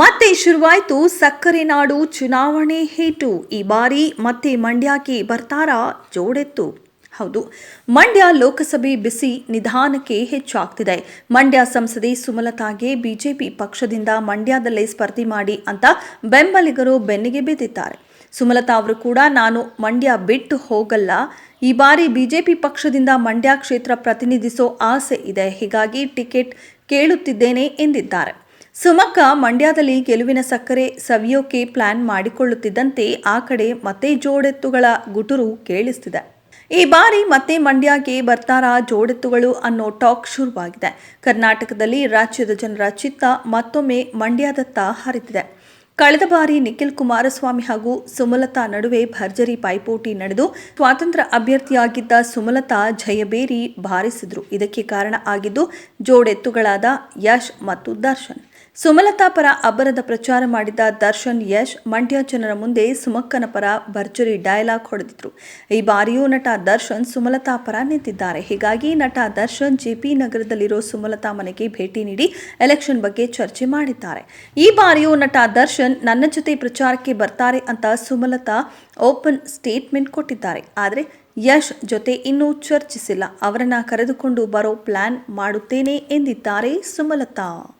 ಮತ್ತೆ ಶುರುವಾಯಿತು ಸಕ್ಕರೆ ನಾಡು ಚುನಾವಣೆ ಹೇಟು. ಈ ಬಾರಿ ಮತ್ತೆ ಮಂಡ್ಯಕ್ಕೆ ಬರ್ತಾರಾ? ಜೋಡೆತ್ತು. ಹೌದು, ಮಂಡ್ಯ ಲೋಕಸಭೆ ಬಿಸಿ ನಿಧಾನಕ್ಕೆ ಹೆಚ್ಚಾಗ್ತಿದೆ. ಮಂಡ್ಯ ಸಂಸದೆ ಸುಮಲತಾಗೆ ಬಿಜೆಪಿ ಪಕ್ಷದಿಂದ ಮಂಡ್ಯದಲ್ಲೇ ಸ್ಪರ್ಧೆ ಮಾಡಿ ಅಂತ ಬೆಂಬಲಿಗರು ಬೆನ್ನಿಗೆ ಬಿದ್ದಿದ್ದಾರೆ. ಸುಮಲತಾ ಅವರು ಕೂಡ, ನಾನು ಮಂಡ್ಯ ಬಿಟ್ಟು ಹೋಗಲ್ಲ. ಈ ಬಾರಿ ಬಿಜೆಪಿ ಪಕ್ಷದಿಂದ ಮಂಡ್ಯ ಕ್ಷೇತ್ರ ಪ್ರತಿನಿಧಿಸೋ ಆಸೆ ಇದೆ. ಹೀಗಾಗಿ ಟಿಕೆಟ್ ಕೇಳುತ್ತಿದ್ದೇನೆ ಎಂದಿದ್ದಾರೆ. ಸುಮಕ್ಕ ಮಂಡ್ಯದಲ್ಲಿ ಗೆಲುವಿನ ಸಕ್ಕರೆ ಸವಿಯೋಕೆ ಪ್ಲಾನ್ ಮಾಡಿಕೊಳ್ಳುತ್ತಿದ್ದಂತೆ ಆ ಕಡೆ ಮತ್ತೆ ಜೋಡೆತ್ತುಗಳ ಗುಟುರು ಕೇಳಿಸ್ತಿದೆ. ಈ ಬಾರಿ ಮತ್ತೆ ಮಂಡ್ಯಗೆ ಬರ್ತಾರಾ ಜೋಡೆತ್ತುಗಳು ಅನ್ನೋ ಟಾಕ್ ಶುರುವಾಗಿದೆ. ಕರ್ನಾಟಕದಲ್ಲಿ ರಾಜ್ಯದ ಜನರ ಚಿತ್ತ ಮತ್ತೊಮ್ಮೆ ಮಂಡ್ಯದತ್ತ ಹರಿದಿದೆ ಕಳೆದ ಬಾರಿ ನಿಖಿಲ್ ಕುಮಾರಸ್ವಾಮಿ ಹಾಗೂ ಸುಮಲತಾ ನಡುವೆ ಭರ್ಜರಿ ಪೈಪೋಟಿ ನಡೆದು ಸ್ವಾತಂತ್ರ್ಯ ಅಭ್ಯರ್ಥಿಯಾಗಿದ್ದ ಸುಮಲತಾ ಜಯಬೇರಿ ಬಾರಿಸಿದ್ರು ಇದಕ್ಕೆ ಕಾರಣ ಆಗಿದ್ದು ಜೋಡೆತ್ತುಗಳಾದ ಯಶ್ ಮತ್ತು ದರ್ಶನ್. ಸುಮಲತಾ ಪರ ಅಬ್ಬರದ ಪ್ರಚಾರ ಮಾಡಿದ ದರ್ಶನ್ ಯಶ್ ಮಂಡ್ಯ ಜನರ ಮುಂದೆ ಸುಮಕ್ಕನ ಪರ ಭರ್ಜರಿ ಡೈಲಾಗ್ ಹೊಡೆದಿದ್ರು. ಈ ಬಾರಿಯೂ ನಟ ದರ್ಶನ್ ಸುಮಲತಾ ಪರ ನಿಂತಿದ್ದಾರೆ. ಹೀಗಾಗಿ ನಟ ದರ್ಶನ್ ಜೆಪಿ ನಗರದಲ್ಲಿರೋ ಸುಮಲತಾ ಮನೆಗೆ ಭೇಟಿ ನೀಡಿ ಎಲೆಕ್ಷನ್ ಬಗ್ಗೆ ಚರ್ಚೆ ಮಾಡಿದ್ದಾರೆ. ಈ ಬಾರಿಯೂ ನಟ ದರ್ಶನ್ ನನ್ನ ಜೊತೆ ಪ್ರಚಾರಕ್ಕೆ ಬರ್ತಾರೆ ಅಂತ ಸುಮಲತಾ ಓಪನ್ ಸ್ಟೇಟ್ಮೆಂಟ್ ಕೊಟ್ಟಿದ್ದಾರೆ. ಆದರೆ ಯಶ್ ಜೊತೆ ಇನ್ನೂ ಚರ್ಚಿಸಿಲ್ಲ. ಅವರನ್ನ ಕರೆದುಕೊಂಡು ಬರೋ ಪ್ಲಾನ್ ಮಾಡುತ್ತೇನೆ ಎಂದಿದ್ದಾರೆ ಸುಮಲತಾ.